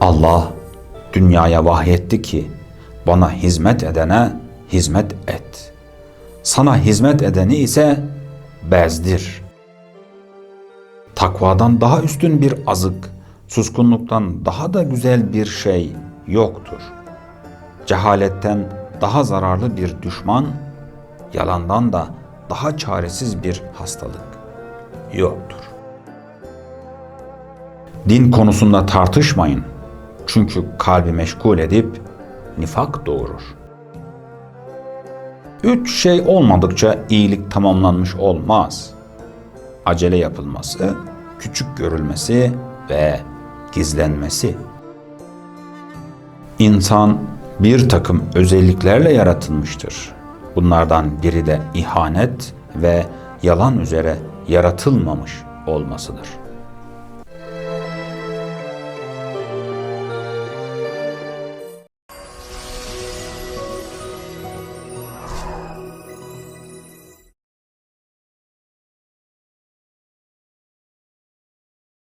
Allah dünyaya vahyetti ki bana hizmet edene hizmet et. Sana hizmet edeni ise bezdir. Takvadan daha üstün bir azık, suskunluktan daha da güzel bir şey yoktur. Cehaletten daha zararlı bir düşman, yalandan da daha çaresiz bir hastalık yoktur. Din konusunda tartışmayın. Çünkü kalbi meşgul edip nifak doğurur. Üç şey olmadıkça iyilik tamamlanmış olmaz. Acele yapılması, küçük görülmesi ve gizlenmesi. İnsan bir takım özelliklerle yaratılmıştır. Bunlardan biri de ihanet ve yalan üzere yaratılmamış olmasıdır.